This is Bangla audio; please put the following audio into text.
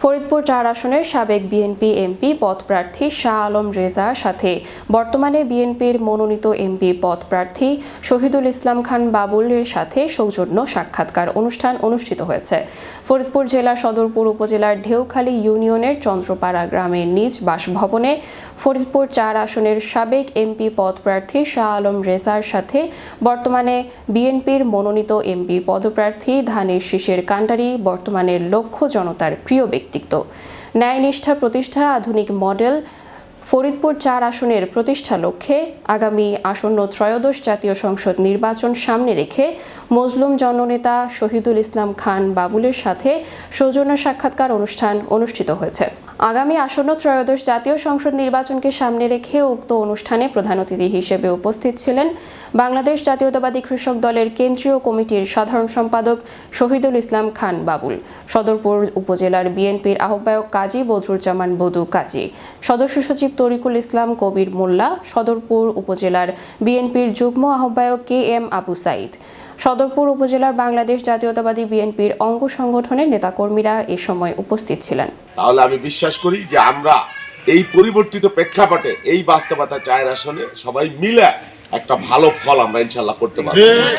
ফরিদপুর চার আসনের সাবেক বিএনপি এমপি পদপ্রার্থী শাহ আলম রেজার সাথে বর্তমানে বিএনপির মনোনীত এমপি পদপ্রার্থী শহীদুল ইসলাম খান বাবুলের সাথে সৌজন্য সাক্ষাৎকার অনুষ্ঠান অনুষ্ঠিত হয়েছে। ফরিদপুর জেলার সদরপুর উপজেলার ঢেউখালী ইউনিয়নের চন্দ্রপাড়া গ্রামের নিজ বাসভবনে ফরিদপুর চার আসনের সাবেক এমপি পদপ্রার্থী শাহ আলম রেজার সাথে বর্তমানে বিএনপির মনোনীত এমপি পদপ্রার্থী ধানের শীষের কাণ্ডারি বর্তমানের লক্ষ্য জনতার প্রিয় ব্যক্তিত্ব ন্যায়নিষ্ঠা প্রতিষ্ঠা, আধুনিক মডেল, ফরিদপুর চার আসনের প্রতিষ্ঠা লক্ষ্যে আগামী আসন্ন ত্রয়োদশ জাতীয় সংসদ নির্বাচন সামনে রেখে মজলুম জননেতা শহীদুল ইসলাম খান বাবুলের সাথে সৌজন্য সাক্ষাৎকার অনুষ্ঠান অনুষ্ঠিত হয়েছে। আগামী আসন্ন ত্রয়োদশ জাতীয় সংসদ নির্বাচনকে সামনে রেখে উক্ত অনুষ্ঠানে প্রধান অতিথি হিসেবে উপস্থিত ছিলেন বাংলাদেশ জাতীয়তাবাদী কৃষক দলের কেন্দ্রীয় কমিটির সাধারণ সম্পাদক শহীদুল ইসলাম খান বাবুল, সদরপুর উপজেলার বিএনপির আহ্বায়ক কাজী বদরুজ্জামান বদু কাজী, সদস্য সচিব তরিকুল ইসলাম কবির মোল্লা, সদরপুর উপজেলার বিএনপির যুগ্ম আহ্বায়ক কে এম আবু সাইদ। সদরপুর উপজেলার বাংলাদেশ জাতীয়তাবাদী বিএনপির অঙ্গ সংগঠনের নেতাকর্মীরা এ সময় উপস্থিত ছিলেন। তাহলে আমি বিশ্বাস করি যে আমরা এই পরিবর্তিত প্রেক্ষাপটে এই বাস্তবতা চায়ের আসনে সবাই মিলে একটা ভালো ফল আমরা ইনশাল্লাহ করতে পারব।